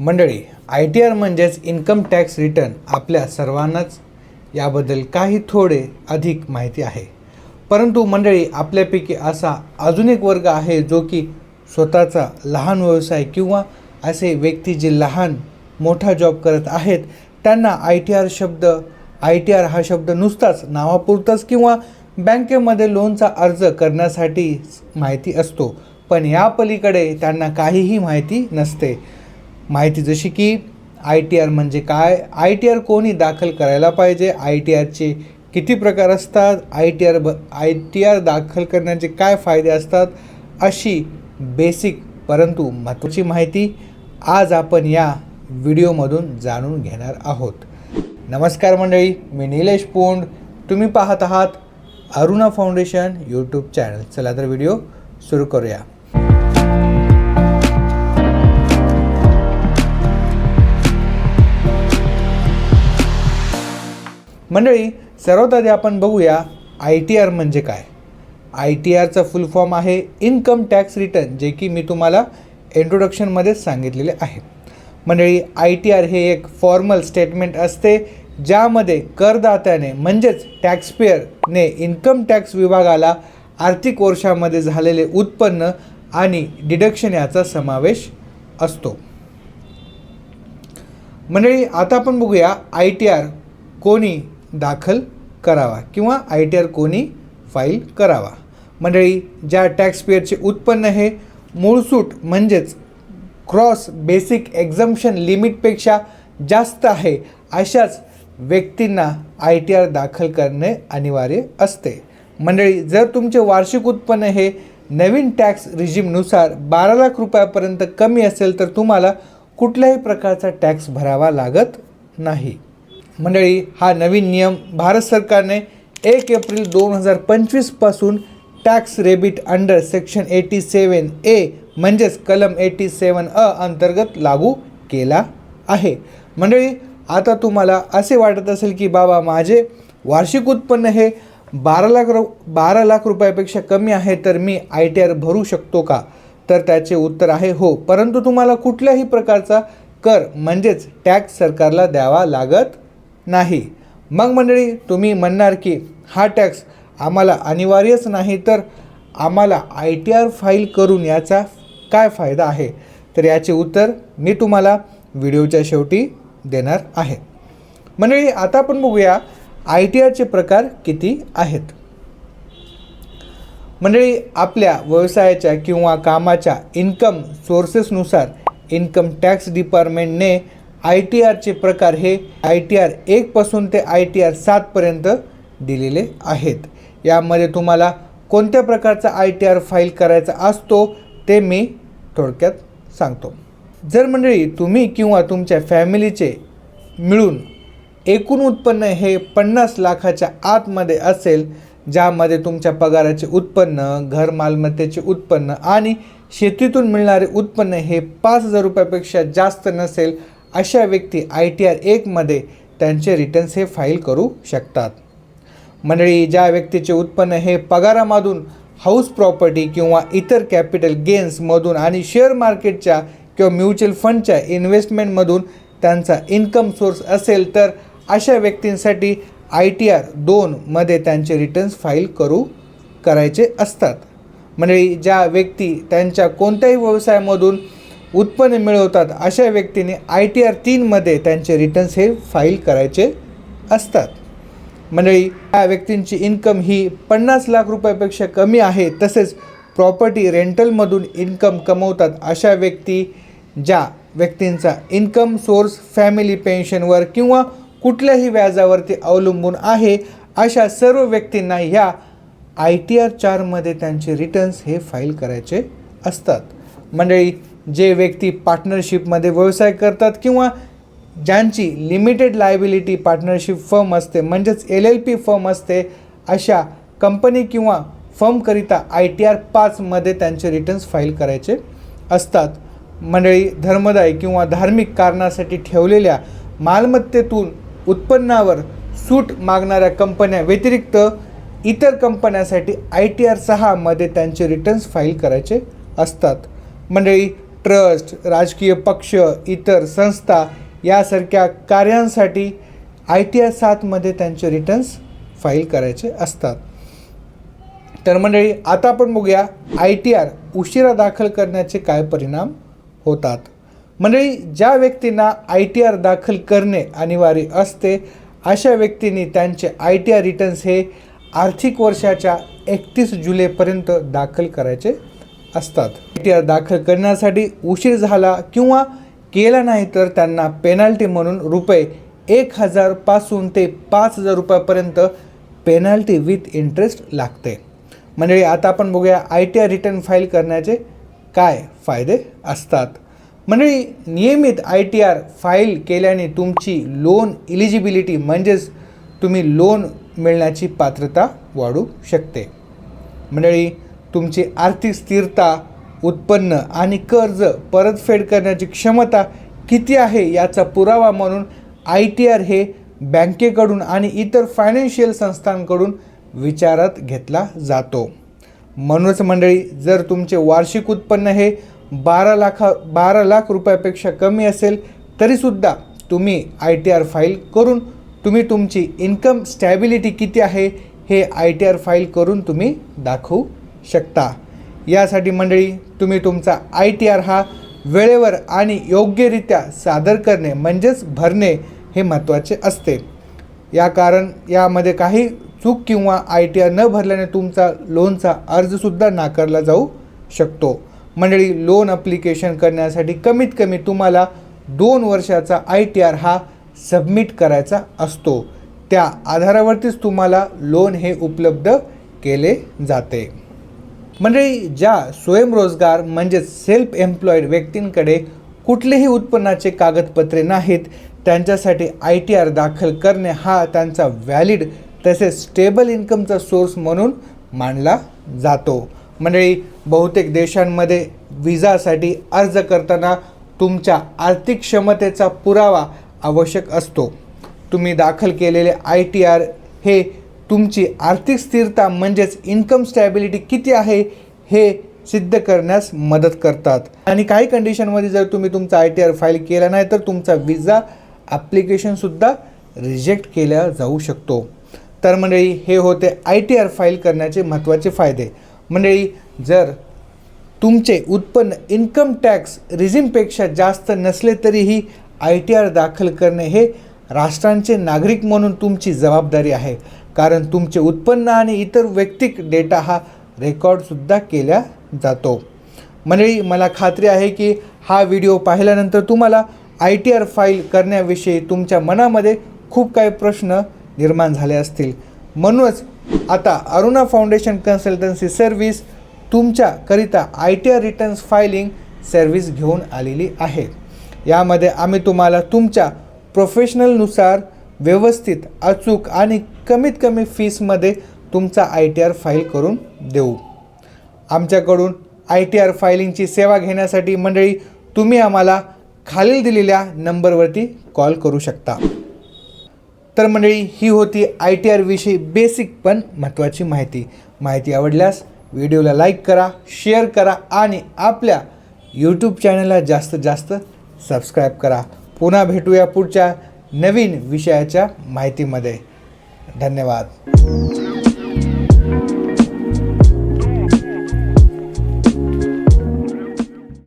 मंडळी I T R म्हणजेच income tax return आपल्या सर्वांनाच. याबद्दल काही थोडे अधिक माहिती आहे. परंतु मंडळी आपल्यापैकी असा अजून एक वर्ग आहे जो की स्वतःचा लहान व्यवसाय किंवा असे व्यक्ती जे लहान मोठा जॉब करत आहेत त्यांना आय टी आर शब्द आय टी आर हा शब्द नुसताच नावापुरताच किंवा बँकेमध्ये लोनचा अर्ज करण्यासाठी माहिती असतो. पण या पलीकडे त्यांना काहीही माहिती नसते. माहिती जशी की आय टी आर म्हणजे काय? आय टी आर कोणी दाखल करायला पाहिजे? आय टी आरचे किती प्रकार असतात? आय टी आर ब आय टी आर दाखल करण्याचे काय फायदे असतात? अशी बेसिक परंतु महत्त्वाची माहिती आज आपण या व्हिडिओमधून जाणून घेणार आहोत. नमस्कार मंडळी मी निलेश पोंड. तुम्ही पाहत आहात अरुणा फाउंडेशन यूट्यूब चॅनल चला तर व्हिडिओ सुरू करूया. मंडळी सर्वात आधी आपण बघूया आय टी आर म्हणजे काय? आय टी आरचा फुल फॉर्म आहे इन्कम टॅक्स रिटर्न जे की मी तुम्हाला इंट्रोडक्शनमध्येच सांगितलेले आहे. मंडळी आय टी आर हे एक फॉर्मल स्टेटमेंट असते ज्यामध्ये करदात्याने म्हणजेच टॅक्सपेअरने इन्कम टॅक्स विभागाला आर्थिक वर्षामध्ये झालेले उत्पन्न आणि डिडक्शन याचा समावेश असतो. मंडळी आता आपण बघूया आय टी आर कोणी दाखल करावा किंवा आय टी आर कोणी फाईल करावा. मंडळी ज्या टॅक्सपेअरचे उत्पन्न हे मूळसूट म्हणजेच क्रॉस बेसिक एक्झम्पशन लिमिटपेक्षा जास्त आहे अशाच व्यक्तींना आय टी आर दाखल करणे अनिवार्य असते. मंडळी जर तुमचे वार्षिक उत्पन्न हे नवीन टॅक्स रिजिमनुसार बारा लाख रुपयापर्यंत कमी असेल तर तुम्हाला कुठल्याही प्रकारचा टॅक्स भरावा लागत नाही. मंडळी हा नवीन नियम भारत सरकारने एक एप्रिल दोन हजार पंचवीसपासून tax rebate under section eighty seven A म्हणजेच कलम एटी सेवन अ अंतर्गत लागू केला आहे. मंडळी आता तुम्हाला असे वाटत असेल की बाबा माझे वार्षिक उत्पन्न हे बारा लाख रु बारा लाख रुपयापेक्षा कमी आहे तर मी आय टी आर भरू शकतो का? तर त्याचे उत्तर आहे हो. परंतु तुम्हाला कुठल्याही प्रकारचा कर म्हणजेच टॅक्स सरकारला द्यावा लागत नाही. मग मंडळी तुम्ही म्हणणार की हा टॅक्स आम्हाला अनिवार्यच नाही तर आम्हाला आय टी आर फाईल करून याचा काय फायदा आहे? तर याचे उत्तर मी तुम्हाला व्हिडिओच्या शेवटी देणार आहे. मंडळी आता आपण बघूया आय टी आरचे प्रकार किती आहेत. मंडळी आपल्या व्यवसायाच्या किंवा कामाच्या इन्कम सोर्सेसनुसार इन्कम टॅक्स डिपार्टमेंटने आय टी आरचे प्रकार हे आय टी आर एकपासून ते आय टी आर सातपर्यंत दिलेले आहेत. यामध्ये तुम्हाला कोणत्या प्रकारचा आय टी आर फाईल करायचा असतो ते मी थोडक्यात सांगतो. जर मंडळी तुम्ही किंवा तुमच्या फॅमिलीचे मिळून एकूण उत्पन्न हे पन्नास लाखाच्या आतमध्ये असेल ज्यामध्ये तुमच्या पगाराचे उत्पन्न घर मालमत्तेचे उत्पन्न आणि शेतीतून मिळणारे उत्पन्न हे पाच हजार रुपयापेक्षा जास्त नसेल अशा व्यक्ती आय टी आर एकमध्ये त्यांचे रिटर्न्स हे फाईल करू शकतात. मंडळी ज्या व्यक्तीचे उत्पन्न हे पगारामधून हाऊस प्रॉपर्टी किंवा इतर कॅपिटल गेन्समधून आणि शेअर मार्केटच्या किंवा म्युच्युअल फंडच्या इन्व्हेस्टमेंटमधून त्यांचा इन्कम सोर्स असेल तर अशा व्यक्तींसाठी आय टी आर दोनमध्ये त्यांचे रिटर्न्स फाईल करू करायचे असतात. मंडळी ज्या व्यक्ती त्यांच्या कोणत्याही व्यवसायामधून उत्पन्न मिळवतात अशा व्यक्तीने आय टी आर तीनमध्ये त्यांचे रिटर्न्स हे फाईल करायचे असतात. मंडळी या व्यक्तींची इन्कम ही पन्नास लाख रुपयापेक्षा कमी आहे तसेच प्रॉपर्टी रेंटलमधून इन्कम कमवतात अशा व्यक्ती ज्या व्यक्तींचा इन्कम सोर्स फॅमिली पेन्शनवर किंवा कुठल्याही व्याजावरती अवलंबून आहे अशा सर्व व्यक्तींना ह्या आय टी आर चारमध्ये त्यांचे रिटर्न्स हे फाईल करायचे असतात. मंडळी जे व्यक्ती पार्टनरशिपमध्ये व्यवसाय करतात किंवा ज्यांची लिमिटेड लायबिलिटी पार्टनरशिप फर्म असते म्हणजेच एल एल पी फर्म असते अशा कंपनी किंवा फर्मकरिता आय टी आर पाचमध्ये त्यांचे रिटर्न्स फाईल करायचे असतात. मंडळी धर्मदाय किंवा धार्मिक कारणासाठी ठेवलेल्या मालमत्तेतून उत्पन्नावर सूट मागणाऱ्या कंपन्या व्यतिरिक्त इतर कंपन्यासाठी आय टी आर सहामध्ये त्यांचे रिटर्न्स फाईल करायचे असतात. मंडळी ट्रस्ट राजकीय पक्ष इतर संस्था यासारख्या कार्यांसाठी आय टी आर सातमध्ये त्यांचे रिटर्न्स फाईल करायचे असतात. तर मंडळी आता आपण बघूया आय टी आर उशिरा दाखल करण्याचे काय परिणाम होतात. मंडळी ज्या व्यक्तींना आय टी आर दाखल करणे अनिवार्य असते अशा व्यक्तींनी त्यांचे आय टी आर रिटर्न्स हे आर्थिक वर्षाच्या एकतीस जुलैपर्यंत दाखल करायचे असतात. आय टी आर दाखल करण्यासाठी उशीर झाला किंवा केला नाही तर त्यांना पेनल्टी म्हणून रुपये एक हजारपासून ते पाच हजार रुपयापर्यंत पेनाल्टी विथ इंटरेस्ट लागते. मंडळी आता आपण बघूया I T R return file करण्याचे काय फायदे असतात. मंडळी नियमित आय टी आर फाईल केल्याने तुमची लोन इलिजिबिलिटी म्हणजेच तुम्ही लोन मिळण्याची पात्रता वाढू शकते. मंडळी तुमची आर्थिक स्थिरता उत्पन्न आणि कर्ज परतफेड करण्याची क्षमता किती आहे याचा पुरावा म्हणून आय टी आर हे बँकेकडून आणि इतर फायनान्शियल संस्थांकडून विचारात घेतला जातो. म्हणूनच मंडळी जर तुमचे वार्षिक उत्पन्न हे बारा लाखा बारा लाख रुपयापेक्षा कमी असेल तरीसुद्धा तुम्ही आय टी आर फाईल करून तुम्ही तुमची इन्कम स्टॅबिलिटी किती आहे हे आय टी आर फाईल करून तुम्ही दाखवू शकता. यासाठी मंडळी तुम्ही तुमचा आय टी आर हा वेळेवर आणि योग्यरित्या सादर करणे म्हणजेच भरणे हे महत्त्वाचे असते. या कारण यामध्ये काही चूक किंवा आय टी आर न भरल्याने तुमचा लोनचा अर्जसुद्धा नाकारला जाऊ शकतो. मंडळी लोन अप्लिकेशन करण्यासाठी कमीत कमी तुम्हाला दोन वर्षाचा आय टी आर हा सबमिट करायचा असतो. त्या आधारावरतीच तुम्हाला लोन हे उपलब्ध केले जाते. मंडळी ज्या स्वयंरोजगार म्हणजेच सेल्फ एम्प्लॉईड व्यक्तींकडे कुठलेही उत्पन्नाचे कागदपत्रे नाहीत त्यांच्यासाठी आय टी आर दाखल करणे हा त्यांचा व्हॅलिड तसेच स्टेबल इन्कमचा सोर्स म्हणून मानला जातो. मंडळी बहुतेक देशांमध्ये विजासाठी अर्ज करताना तुमच्या आर्थिक क्षमतेचा पुरावा आवश्यक असतो. तुम्ही दाखल केलेले आय टी आर हे तुमची आर्थिक स्थिरता म्हणजेच इन्कम स्टॅबिलिटी किती आहे हे सिद्ध करण्यास मदत करतात. आणि काही कंडिशनमध्ये जर तुम्ही तुमचा आय टी आर फाईल केला नाही तर तुमचा विजा ॲप्लिकेशनसुद्धा रिजेक्ट केला जाऊ शकतो. तर मंडळी हे होते आय टी आर फाईल करण्याचे महत्त्वाचे फायदे. मंडळी जर तुमचे उत्पन्न इन्कम टॅक्स रिझिमपेक्षा जास्त नसले तरीही आय टी आर दाखल करणे हे राष्ट्रांचे नागरिक म्हणून तुमची जबाबदारी आहे. कारण तुमचे उत्पन्न आणि इतर वैयक्तिक डेटा हा रेकॉर्डसुद्धा केला जातो. मंडळी मला खात्री आहे की हा व्हिडिओ पाहिल्यानंतर तुम्हाला आय टी आर फाईल करण्याविषयी तुमच्या मनामध्ये खूप काही प्रश्न निर्माण झाले असतील. म्हणूनच आता Aruna foundation consultancy service तुमच्याकरिता I T R returns filing service घेऊन आलेली आहे. यामध्ये आम्ही तुम्हाला तुमच्या प्रोफेशनलनुसार व्यवस्थित अचूक आणि कमीत कमी फीसमध्ये तुमचा आय टी आर फाईल करून देऊ. आमच्याकडून आय टी आर फायलिंगची सेवा घेण्यासाठी मंडळी तुम्ही आम्हाला खालील दिलेल्या नंबरवरती कॉल करू शकता. तर मंडळी ही होती आय टी आरविषयी बेसिक पण महत्त्वाची माहिती. माहिती आवडल्यास व्हिडिओला लाईक करा शेअर करा आणि आपल्या यूट्यूब चॅनलला जास्तीत जास्त सबस्क्राईब करा. पुन्हा भेटूया पुढच्या नवीन विषयाच्या माहितीमध्ये. धन्यवाद.